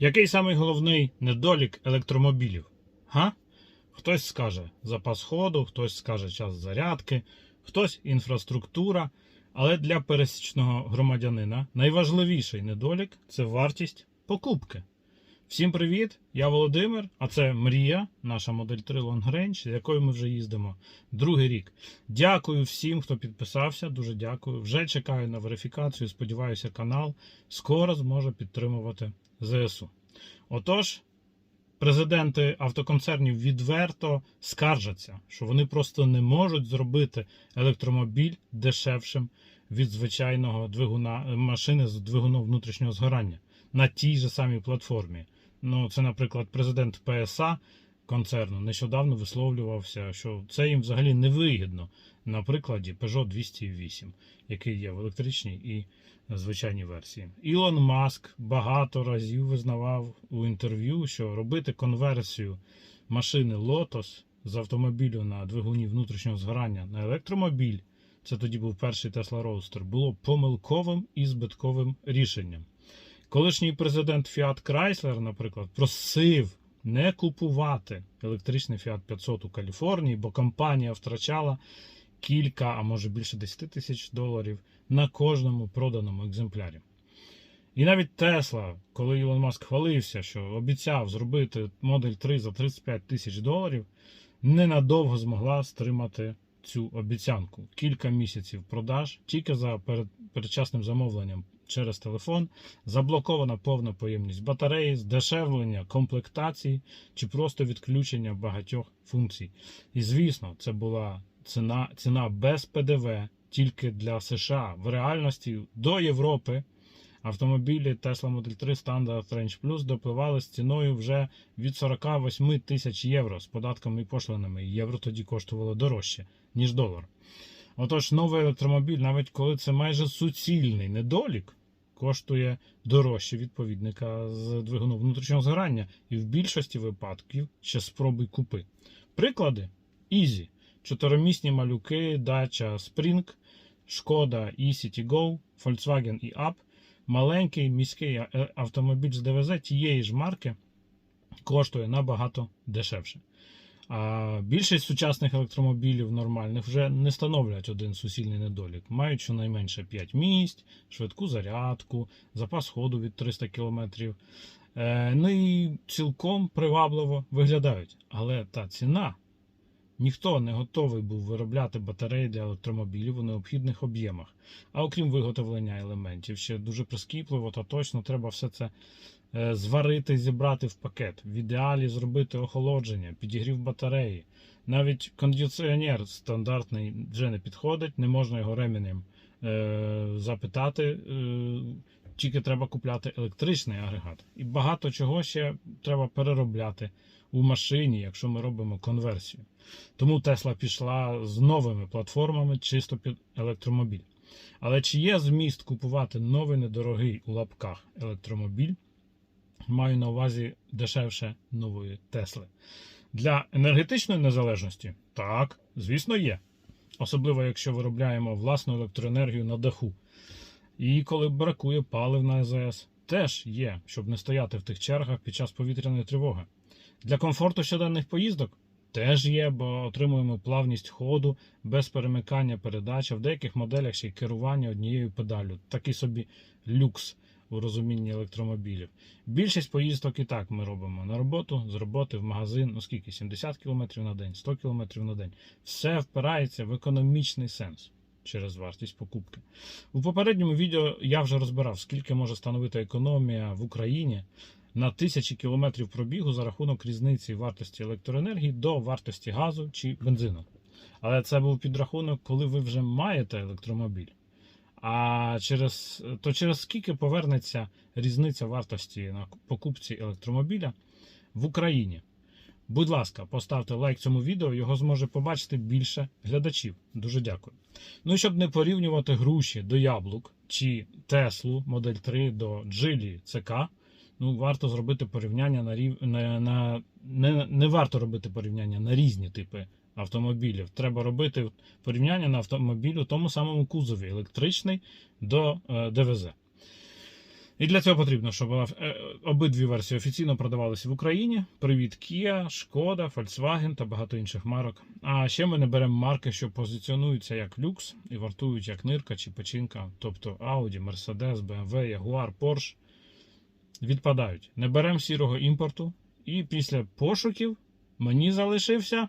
Який самий головний недолік електромобілів? Га? Хтось скаже запас ходу, хтось скаже час зарядки, хтось інфраструктура. Але для пересічного громадянина найважливіший недолік це вартість покупки. Всім привіт! Я Володимир, а це Мрія, наша модель 3 Long Range, з якою ми вже їздимо другий рік. Дякую всім, хто підписався. Дуже дякую. Вже чекаю на верифікацію. Сподіваюся, канал скоро зможе підтримувати ЗСУ. Отож, президенти автоконцернів відверто скаржаться, що вони просто не можуть зробити електромобіль дешевшим від звичайного двигуна машини з двигуном внутрішнього згорання на тій же самій платформі. Ну, це, наприклад, президент ПСА концерну нещодавно висловлювався, що це їм взагалі не вигідно на прикладі Peugeot 208, який є в електричній і звичайній версії. Ілон Маск багато разів визнавав у інтерв'ю, що робити конверсію машини Lotus з автомобілю на двигуні внутрішнього згорання на електромобіль. Це тоді був перший Tesla Roadster, було помилковим і збитковим рішенням. Колишній президент Fiat Chrysler, наприклад, просив не купувати електричний Fiat 500 у Каліфорнії, бо компанія втрачала кілька, а може більше 10 тисяч доларів на кожному проданому екземплярі. І навіть Тесла, коли Ілон Маск хвалився, що обіцяв зробити модель 3 за 35 тисяч доларів, ненадовго змогла стримати цю обіцянку. Кілька місяців продаж тільки за перед, передчасним замовленням через телефон, заблокована повна поємність батареї, здешевлення комплектації чи просто відключення багатьох функцій. І звісно, це була ціна, ціна без ПДВ тільки для США. В реальності до Європи автомобілі Tesla Model 3 Standard Range Plus допливали з ціною вже від 48 тисяч євро з податками і пошлинами. Євро тоді коштувало дорожче, ніж долар. Отож, новий електромобіль, навіть коли це майже суцільний недолік, коштує дорожче відповідника з двигуном внутрішнього згорання. І в більшості випадків ще спробуй купи. Приклади: Easy. Чотиримісні малюки, Dacia Spring, Шкода e-City Go, Volkswagen e-Up. Маленький міський автомобіль з ДВЗ тієї ж марки коштує набагато дешевше. А більшість сучасних електромобілів нормальних вже не становлять один суцільний недолік. Мають щонайменше 5 місць, швидку зарядку, запас ходу від 300 км. Е, ну і цілком привабливо виглядають. Але та ціна. Ніхто не готовий був виробляти батареї для електромобілів у необхідних об'ємах. А окрім виготовлення елементів, ще дуже прискіпливо та точно треба все це е, зварити, зібрати в пакет. В ідеалі зробити охолодження, підігрів батареї. Навіть кондиціонер стандартний вже не підходить, не можна його ременем е, запитати. Е, тільки треба купляти електричний агрегат. І багато чого ще треба переробляти у машині, якщо ми робимо конверсію. Тому Тесла пішла з новими платформами чисто під електромобіль. Але чи є зміст купувати новий недорогий у лапках електромобіль? Маю на увазі дешевше нової Тесли. Для енергетичної незалежності так, звісно, є. Особливо, якщо виробляємо власну електроенергію на даху. І коли бракує палив на АЗС, теж є, щоб не стояти в тих чергах під час повітряної тривоги. Для комфорту щоденних поїздок теж є, бо отримуємо плавність ходу без перемикання передач, а в деяких моделях ще й керування однією педалю. Такий собі люкс у розумінні електромобілів. Більшість поїздок і так ми робимо на роботу, з роботи в магазин, ну скільки 70 км на день, 100 км на день. Все впирається в економічний сенс. Через вартість покупки. У попередньому відео я вже розбирав, скільки може становити економія в Україні на тисячі кілометрів пробігу за рахунок різниці вартості електроенергії до вартості газу чи бензину. Але це був підрахунок, коли ви вже маєте електромобіль. А через то через скільки повернеться різниця вартості на покупці електромобіля в Україні? Будь ласка, поставте лайк цьому відео, його зможе побачити більше глядачів. Дуже дякую. Ну і щоб не порівнювати груші до яблук чи Теслу Модель 3 до Джилі ЦК, ну варто зробити порівняння на рів... на, на не, не варто робити порівняння на різні типи автомобілів. Треба робити порівняння на автомобілю тому самому кузові електричний до е, ДВЗ. І для цього потрібно, щоб е, обидві версії офіційно продавалися в Україні. Привіт, Kia, Шкода, Volkswagen та багато інших марок. А ще ми не беремо марки, що позиціонуються як люкс і вартують як нирка чи печінка, тобто Audi, Mercedes, BMW, Jaguar, Porsche. Відпадають. Не беремо сірого імпорту. І після пошуків мені залишився.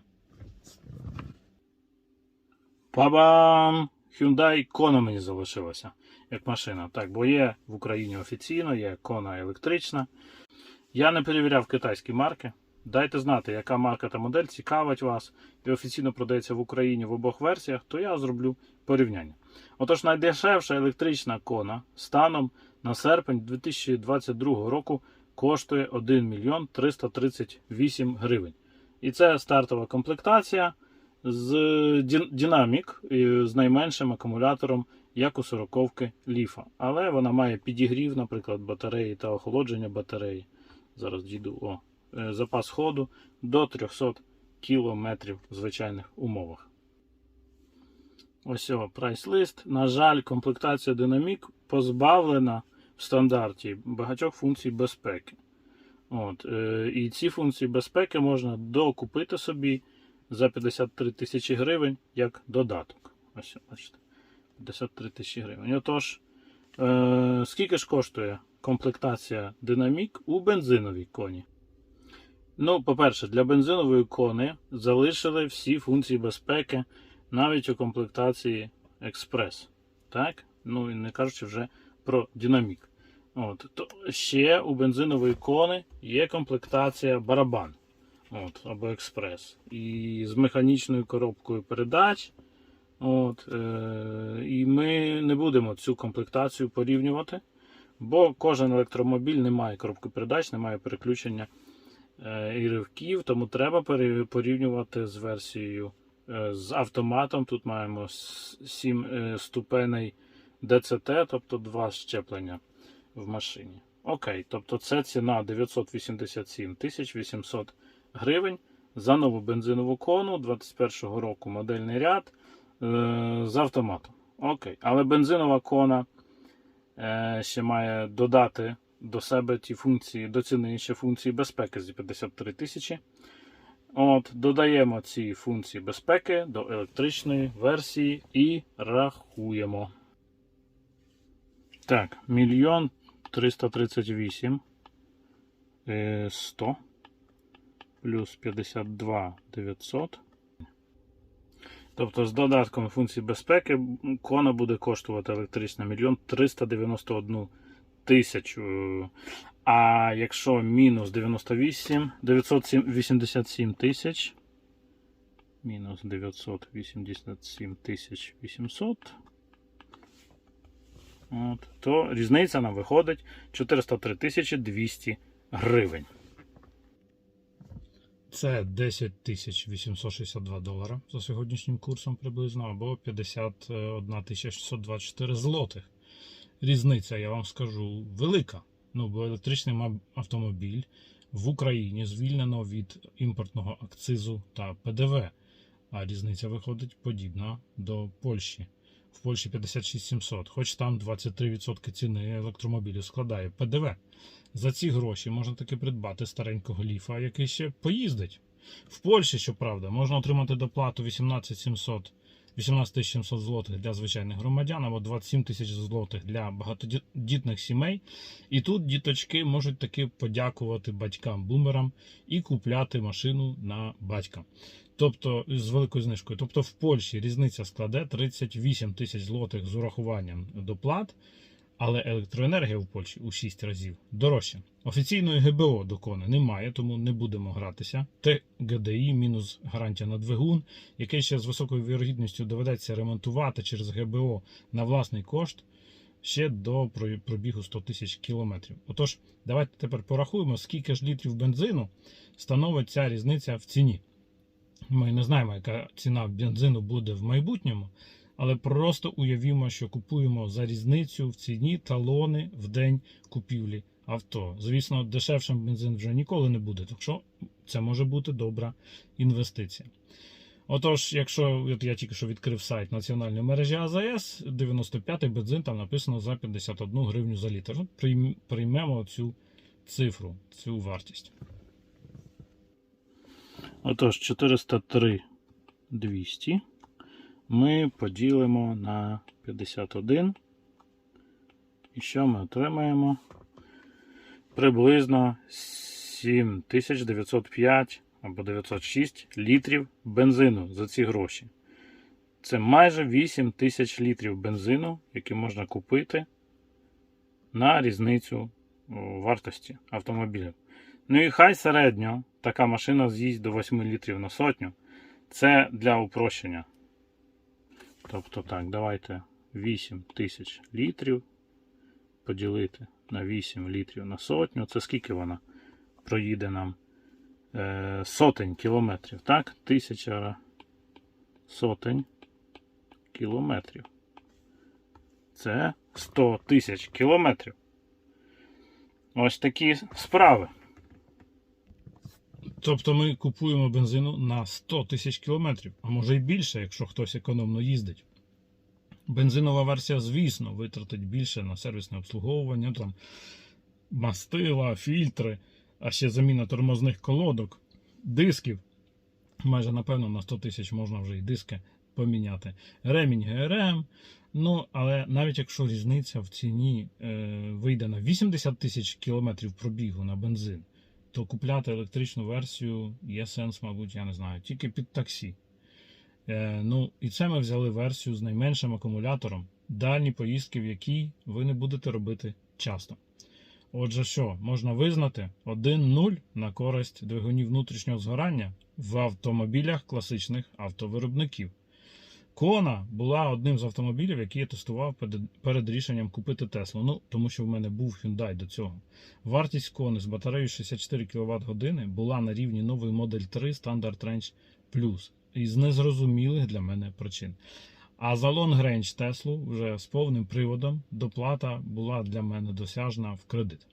Па-бам! Hyundai Kona мені залишилося як машина. Так, бо є в Україні офіційно, є Kona електрична. Я не перевіряв китайські марки. Дайте знати, яка марка та модель цікавить вас і офіційно продається в Україні в обох версіях, то я зроблю порівняння. Отож, найдешевша електрична Kona станом на серпень 2022 року коштує 1 мільйон 338 гривень. І це стартова комплектація з і з найменшим акумулятором, як у 40-ки Ліфа. Але вона має підігрів, наприклад, батареї та охолодження батареї. Зараз дійду о е, запас ходу до 300 км в звичайних умовах. Ось о, прайс-лист. На жаль, комплектація Dynamic позбавлена в стандарті багатьох функцій безпеки. От, е, і ці функції безпеки можна докупити собі за 53 тисячі гривень як додаток. Ось, бачите, 53 тисячі гривень. Отож, е, скільки ж коштує комплектація Dynamic у бензиновій коні? Ну, по-перше, для бензинової кони залишили всі функції безпеки навіть у комплектації Express. Так? Ну і не кажучи вже про Dynamic. От, то ще у бензинової кони є комплектація барабан. От, або експрес. І з механічною коробкою передач. От, е, і ми не будемо цю комплектацію порівнювати, бо кожен електромобіль не має коробки передач, не має переключення е, і ривків, тому треба порівнювати з версією е, з автоматом. Тут маємо 7 ступеней DCT, тобто два щеплення в машині. Окей, тобто це ціна 987 800 гривень за нову бензинову кону 21-го року модельний ряд е, з автоматом. Окей, але бензинова кона е, ще має додати до себе ті функції, до ціни ще функції безпеки за 53 тисячі. От, додаємо ці функції безпеки до електричної версії і рахуємо. Так, мільйон 338 е, 100 плюс 52 900. Тобто з додатком функцій безпеки кона буде коштувати електрична 1 391 тисячу. А якщо мінус 98, 987 тисяч, мінус 987 тисяч 800, от, то різниця нам виходить 403 тисячі 200 гривень. Це 10 тисяч 862 долара за сьогоднішнім курсом приблизно, або 51 тисяча 624 злотих. Різниця, я вам скажу, велика. Ну, бо електричний автомобіль в Україні звільнено від імпортного акцизу та ПДВ. А різниця виходить подібна до Польщі. В Польщі 56 700, хоч там 23% ціни електромобілів складає ПДВ. За ці гроші можна таки придбати старенького ліфа, який ще поїздить. В Польщі, щоправда, можна отримати доплату 18 700 18 700 злотих для звичайних громадян або 27 тисяч злотих для багатодітних сімей. І тут діточки можуть таки подякувати батькам-бумерам і купляти машину на батька. Тобто з великою знижкою. Тобто в Польщі різниця складе 38 тисяч злотих з урахуванням доплат, але електроенергія в Польщі у 6 разів дорожча. Офіційної ГБО до кони немає, тому не будемо гратися. ТГДІ мінус гарантія на двигун, який ще з високою вірогідністю доведеться ремонтувати через ГБО на власний кошт ще до пробігу 100 тисяч кілометрів. Отож, давайте тепер порахуємо, скільки ж літрів бензину становить ця різниця в ціні. Ми не знаємо, яка ціна бензину буде в майбутньому, але просто уявімо, що купуємо за різницю в ціні талони в день купівлі авто. Звісно, дешевшим бензин вже ніколи не буде, так що це може бути добра інвестиція. Отож, якщо от я тільки що відкрив сайт національної мережі АЗС, 95-й бензин там написано за 51 гривню за літр. Ну, Приймемо цю цифру, цю вартість. Отож, 403 200 ми поділимо на 51. І що ми отримаємо? Приблизно 7905 або 906 літрів бензину за ці гроші. Це майже 8 тисяч літрів бензину, які можна купити на різницю вартості автомобіля. Ну і хай середньо така машина з'їсть до 8 літрів на сотню. Це для упрощення. Тобто так, давайте 8 тисяч літрів поділити на 8 літрів на сотню. Це скільки вона проїде нам? Е, сотень кілометрів. Так? Тисяча сотень кілометрів. Це 100 тисяч кілометрів. Ось такі справи. Тобто ми купуємо бензину на 100 тисяч кілометрів, а може й більше, якщо хтось економно їздить. Бензинова версія, звісно, витратить більше на сервісне обслуговування, там мастила, фільтри, а ще заміна тормозних колодок, дисків. Майже напевно на 100 тисяч можна вже і диски поміняти. Ремінь ГРМ. Ну, але навіть якщо різниця в ціні е, вийде на 80 тисяч кілометрів пробігу на бензин, то купляти електричну версію є сенс, мабуть, я не знаю, тільки під таксі. Е, ну, і це ми взяли версію з найменшим акумулятором, дальні поїздки, в якій ви не будете робити часто. Отже, що, можна визнати 1-0 на користь двигунів внутрішнього згорання в автомобілях класичних автовиробників. Кона була одним з автомобілів, який я тестував перед- рішенням купити Теслу. Ну, тому що в мене був Hyundai до цього. Вартість кони з батареєю 64 кВт години була на рівні нової Model 3 Standard Range Plus із незрозумілих для мене причин. А за Long Range Теслу вже з повним приводом доплата була для мене досяжна в кредит.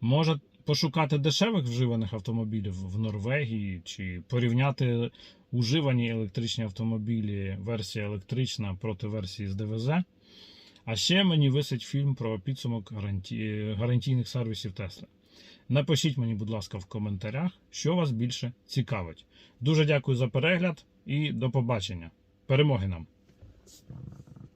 Може пошукати дешевих вживаних автомобілів в Норвегії чи порівняти уживані електричні автомобілі, версія електрична проти версії з ДВЗ. А ще мені висить фільм про підсумок гаранті... гарантійних сервісів Tesla. Напишіть мені, будь ласка, в коментарях, що вас більше цікавить. Дуже дякую за перегляд і до побачення. Перемоги нам!